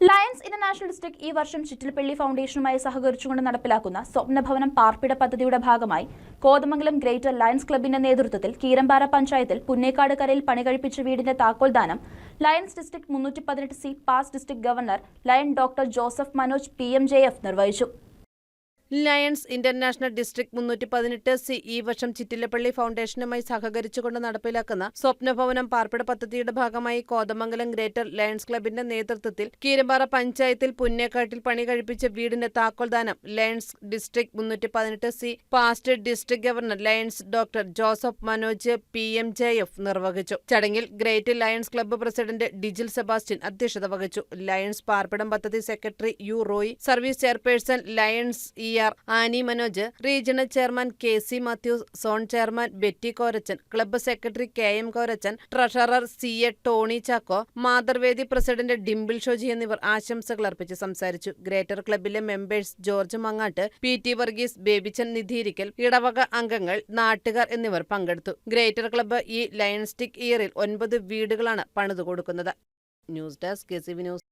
Lions International district ഈ വർഷം ചിറ്റിൽപ്പള്ളി ഫൗണ്ടേഷനുമായി സഹകരിച്ചുകൊണ്ട് നടപ്പിലാക്കുന്ന സ്വപ്നഭവനം പാർപ്പിട പദ്ധതിയുടെ ഭാഗമായി കോതമംഗലം ഗ്രേറ്റർ ലയൺസ് ക്ലബിന്റെ നേതൃത്വത്തിൽ കീരമ്പാറ പഞ്ചായത്തിൽ പുന്നേക്കാട് കരയിൽ പണികഴിപ്പിച്ച വീടിന്റെ താക്കോൽദാനം ലയൺസ് ഡിസ്ട്രിക്ട് മുന്നൂറ്റി പതിനെട്ട് C past district governor Lion doctor Joseph Manoj P നിർവഹിച്ചു. ലയൺസ് ഇന്റർനാഷണൽ ഡിസ്ട്രിക്ട് മുന്നൂറ്റി പതിനെട്ട് സി ഈ വർഷം ചിറ്റിലപ്പള്ളി ഫൗണ്ടേഷനുമായി സഹകരിച്ചുകൊണ്ട് നടപ്പിലാക്കുന്ന സ്വപ്നഭവനം പാർപ്പിട പദ്ധതിയുടെ ഭാഗമായി കോതമംഗലം ഗ്രേറ്റർ ലയൺസ് ക്ലബിന്റെ നേതൃത്വത്തിൽ കീരമ്പാറ പഞ്ചായത്തിൽ പുന്നേക്കാട്ടിൽ പണി കഴിപ്പിച്ച വീടിന്റെ താക്കോൽദാനം ലയൺസ് ഡിസ്ട്രിക്ട് മുന്നൂറ്റി പതിനെട്ട് C past district governor Lions doctor Joseph Manoj P M J F നിർവഹിച്ചു. ചടങ്ങിൽ great Lions club president Dijil Sebastian അധ്യക്ഷത വഹിച്ചു. ലയൺസ് പാർപ്പിടം പദ്ധതി secretary U Roy service chairperson Lions E R. Annie Manoj regional chairman K C Mathews zone chairman Betty Korachan club secretary K M Korachan treasurer C A Tony Chacko Mathruvedi president Dimple Shoji എന്നിവർ ആശംസകൾ അർപ്പിച്ച് സംസാരിച്ചു. Greater ക്ലബ്ബിലെ members George Mangatt P T Varghese Babychan Nidheerikkal ഇടവക അംഗങ്ങൾ നാട്ടുകാർ എന്നിവർ പങ്കെടുത്തു. Greater club ഈ ലയൺസ്റ്റിക് ഇയറിൽ ഒൻപത് വീടുകളാണ് പണിതു കൊടുക്കുന്നത് news desk K C V news.